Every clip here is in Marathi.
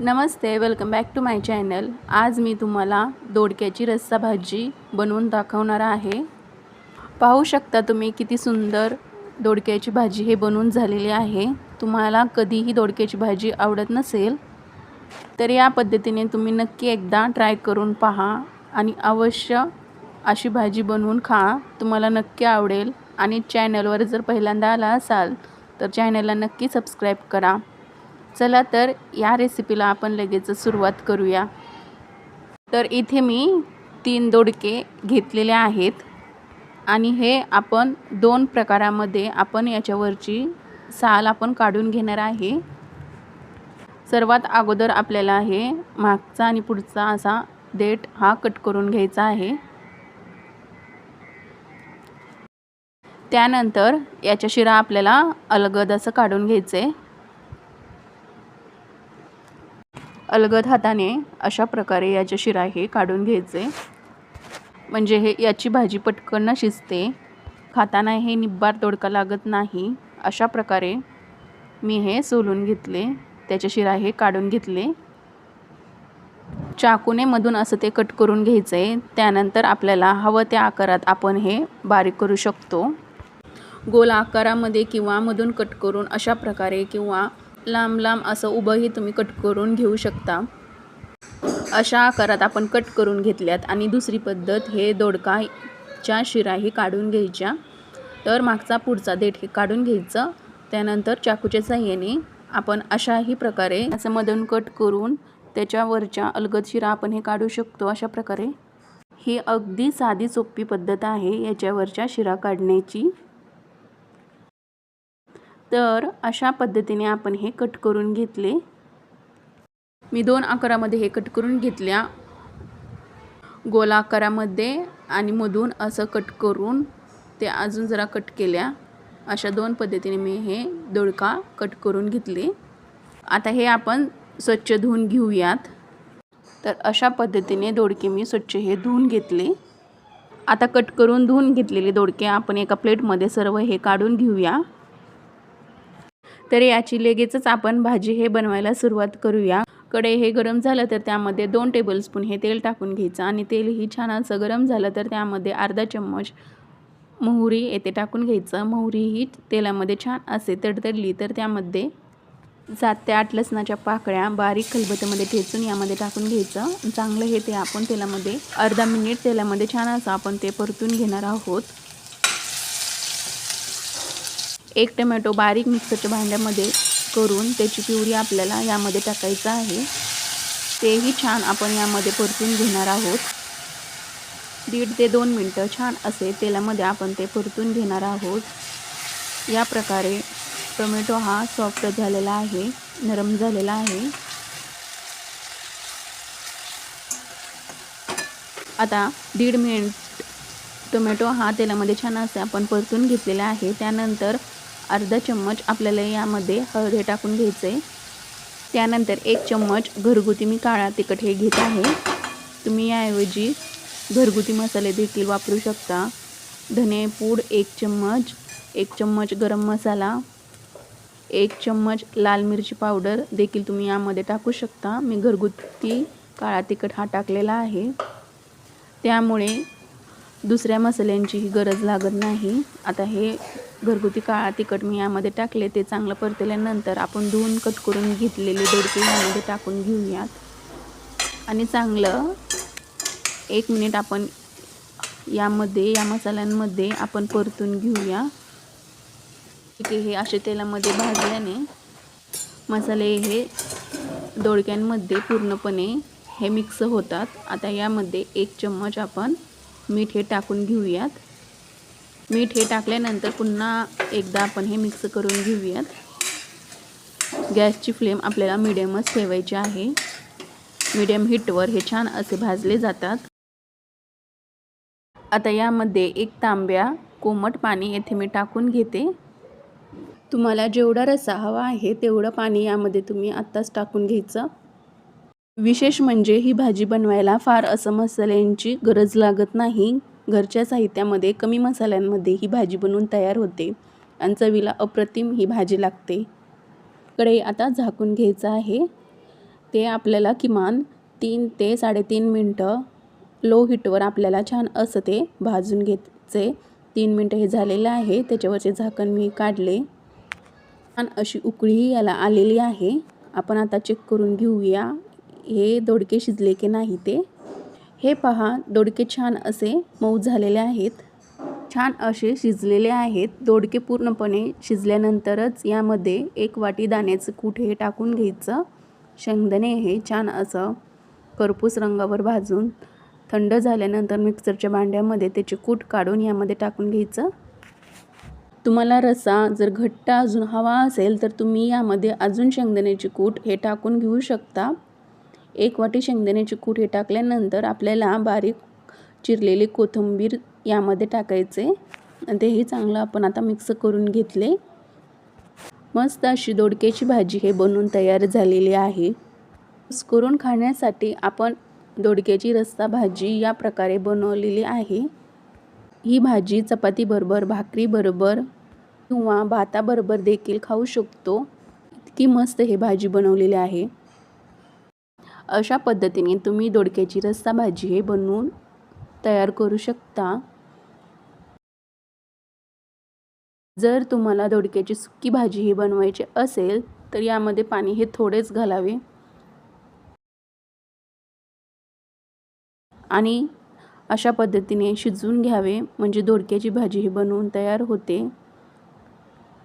Namaste welcome back to my channel आज मी तुम्हाला दोडक्याची रस्सा भाजी बनवून दाखवणार आहे. पाहू शकता तुम्ही किती सुंदर दोडक्याची भाजी हे बनवून झालेली आहे. तुम्हाला कधीही दोडक्याची भाजी आवडत नसेल तर या पद्धतीने तुम्ही नक्की एकदा ट्राय करून पहा आणि अवश्य अशी भाजी बनवून खा. तुम्हाला नक्की आवडेल आणि चॅनलवर जर पहिल्यांदा आला असाल तर चॅनलला नक्की सबस्क्राईब करा. चला तर या रेसिपीला आपण लगेच सुरुवात करूया. तर इथे मी तीन दोडके घेतलेले आहेत. आणि हे आपण दोन प्रकारामध्ये आपण याच्यावरची साल आपण काढून घेणार आहे. सर्वात अगोदर आपल्याला हे मागचा आणि पुढचा असा देठ हा कट करून घ्यायचा आहे. त्यानंतर याच्या शिरा आपल्याला अलगद असं काढून घ्यायचं. आहे अलगद हाताने अशा प्रकारे याच्या शिरा हे काढून घ्यायचे. म्हणजे हे याची भाजी पटकन शिजते. खाताना हे निब्बार तोडका लागत नाही. अशा प्रकारे मी हे सोलून घेतले. त्याच्या शिरा हे काढून घेतले. चाकूने मधून असं ते कट करून घ्यायचं. आहे त्यानंतर आपल्याला हवं त्या आकारात आपण हे बारीक करू शकतो. गोल आकारामध्ये किंवा मधून कट करून अशा प्रकारे किंवा लांब लांब असं उभंही तुम्ही कट करून घेऊ शकता. अशा आकारात आपण कट करून घेतल्यात आणि दुसरी पद्धत हे दोडकाच्या शिराही काढून घ्यायच्या. तर मागचा पुढचा देठ हे काढून घ्यायचं. त्यानंतर चाकूच्या साह्याने आपण अशाही प्रकारे असं मधून कट करून त्याच्यावरच्या अलगद शिरा आपण हे काढू शकतो अशा प्रकारे. ही अगदी साधी सोपी पद्धत आहे याच्यावरच्या शिरा काढण्याची. तर अशा पद्धतीने आपण हे कट करून घेतले. मी दोन आकारामध्ये हे कट करून घेतल्या. गोल आकारामध्ये आणि मधून असं कट करून ते अजून जरा कट केल्या. अशा दोन पद्धतीने मी हे दोडका कट करून घेतले. आता हे आपण स्वच्छ धुवून घेऊयात. तर अशा पद्धतीने दोडके मी स्वच्छ हे धुवून घेतले. आता कट करून धुवून घेतलेले दोडके आपण एका प्लेटमध्ये सर्व हे काढून घेऊया. तर याची लगेचच आपण भाजी हे बनवायला सुरुवात करूया. कडे हे गरम झालं तर त्यामध्ये दोन टेबलस्पून हे तेल टाकून घ्यायचं आणि तेलही छान असं गरम झालं तर त्यामध्ये अर्धा चम्मच मोहरी येते टाकून घ्यायचं. मोहरी ही तेलामध्ये छान असे तडतडली तर त्यामध्ये सात ते आठ लसणाच्या पाकळ्या बारीक खलबत्यामध्ये ठेचून यामध्ये टाकून घ्यायचं. चांगलं हे ते आपण तेलामध्ये अर्धा मिनिट तेलामध्ये छान असं आपण ते परतून घेणार आहोत. एक टमॅटो बारीक मिक्सरच्या भांड्यामध्ये करून त्याची प्युरी आपल्याला यामध्ये टाकायचं आहे. तेही छान आपण यामध्ये परतून घेणार आहोत. दीड ते दोन मिनटं छान असे तेलामध्ये आपण ते परतून घेणार आहोत. या प्रकारे टोमॅटो हा सॉफ्ट झालेला आहे नरम झालेला आहे. आता दीड मिनिट टोमॅटो हा तेलामध्ये छान असे आपण परतून घेतलेला आहे. त्यानंतर अर्धा चम्मच आपल्याला यामध्ये हळद टाकून घ्यायचं आहे त्यानंतर एक चम्मच घरगुती मी काळा तिखट हे घेत आहे. तुम्ही याऐवजी घरगुती मसाले देखील वापरू शकता. धने पूड एक चम्मच एक चम्मच गरम मसाला एक चम्मच लाल मिरची पावडर देखील तुम्ही यामध्ये टाकू शकता. मी घरगुती काळा तिखट हा टाकलेला आहे. त्यामुळे दुसऱ्या मसाल्यांचीही गरज लागत नाही. आता हे घरगुती काळा तिखट मी यामध्ये टाकले ते चांगलं परतल्यानंतर आपण धुवून कट करून घेतलेले दोडके यामध्ये टाकून घेऊयात. आणि चांगलं एक मिनिट आपण यामध्ये या मसाल्यांमध्ये आपण परतून घेऊया. तिथे हे असे तेलामध्ये भाजल्याने मसाले हे दोडक्यांमध्ये पूर्णपणे हे मिक्स होतात. आता यामध्ये एक चम्मच आपण मीठ हे टाकून घेऊयात. मीठ हे टाकल्यानंतर पुन्हा एकदा आपण हे मिक्स करून घेऊयात. गॅसची फ्लेम आपल्याला मिडियमच ठेवायची आहे. मिडियम हीटवर हे छान असे भाजले जातात. आता यामध्ये एक तांब्या कोमट पाणी येथे मी टाकून घेते. तुम्हाला जेवढा रसा हवा आहे तेवढं पाणी यामध्ये तुम्ही आत्ताच टाकून घ्यायचं. विशेष म्हणजे ही भाजी बनवायला फार असं मसाल्यांची गरज लागत नाही. घरच्या साहित्यामध्ये कमी मसाल्यांमध्ये ही भाजी बनवून तयार होते. आणि चवीला अप्रतिम ही भाजी लागते. कढई आता झाकून घ्यायचं आहे. ते आपल्याला किमान तीन ते साडेतीन मिनटं लो हीटवर आपल्याला छान असं ते भाजून घ्यायचे. तीन मिनटं हे झालेलं आहे. त्याच्यावरचे झाकण मी काढले. छान अशी उकळीही याला आलेली आहे. आपण आता चेक करून घेऊया. हे दोडके शिजले की नाही ते? हे पहा दोडके छान असे मऊ झालेले आहेत. छान असे शिजलेले आहेत. दोडके पूर्णपणे शिजल्यानंतरच यामध्ये एक वाटी दाण्याचं कूट हे टाकून घ्यायचं. शेंगदाणे हे छान असं करपूस रंगावर भाजून थंड झाल्यानंतर मिक्सरच्या भांड्यामध्ये त्याचे कूट काढून यामध्ये टाकून घ्यायचं. तुम्हाला रसा जर घट्ट अजून हवा असेल तर तुम्ही यामध्ये अजून शेंगदाण्याचे कूट हे टाकून घेऊ शकता. एक वाटी शेंगदाण्याचे कूट हे टाकल्यानंतर आपल्याला बारीक चिरलेली कोथिंबीर यामध्ये टाकायचे. आणि तेही चांगलं आपण आता मिक्स करून घेतले. मस्त अशी दोडक्याची भाजी हे बनवून तयार झालेली आहे. करून खाण्यासाठी आपण दोडक्याची रस्सा भाजी या प्रकारे बनवलेली आहे. ही भाजी चपातीबरोबर भाकरीबरोबर किंवा भाताबरोबर देखील खाऊ शकतो. इतकी मस्त हे भाजी बनवलेली आहे. अशा पद्धतीने तुम्ही दोडक्याची रस्सा भाजी हे बनवून तयार करू शकता. जर तुम्हाला दोडक्याची सुकी भाजी ही बनवायची असेल तर यामध्ये पाणी हे थोडेच घालावे. आणि अशा पद्धतीने शिजवून घ्यावे म्हणजे दोडक्याची भाजी ही बनवून तयार होते.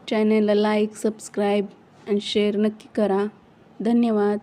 चॅनेलला लाईक सबस्क्राईब आणि शेअर नक्की करा. धन्यवाद.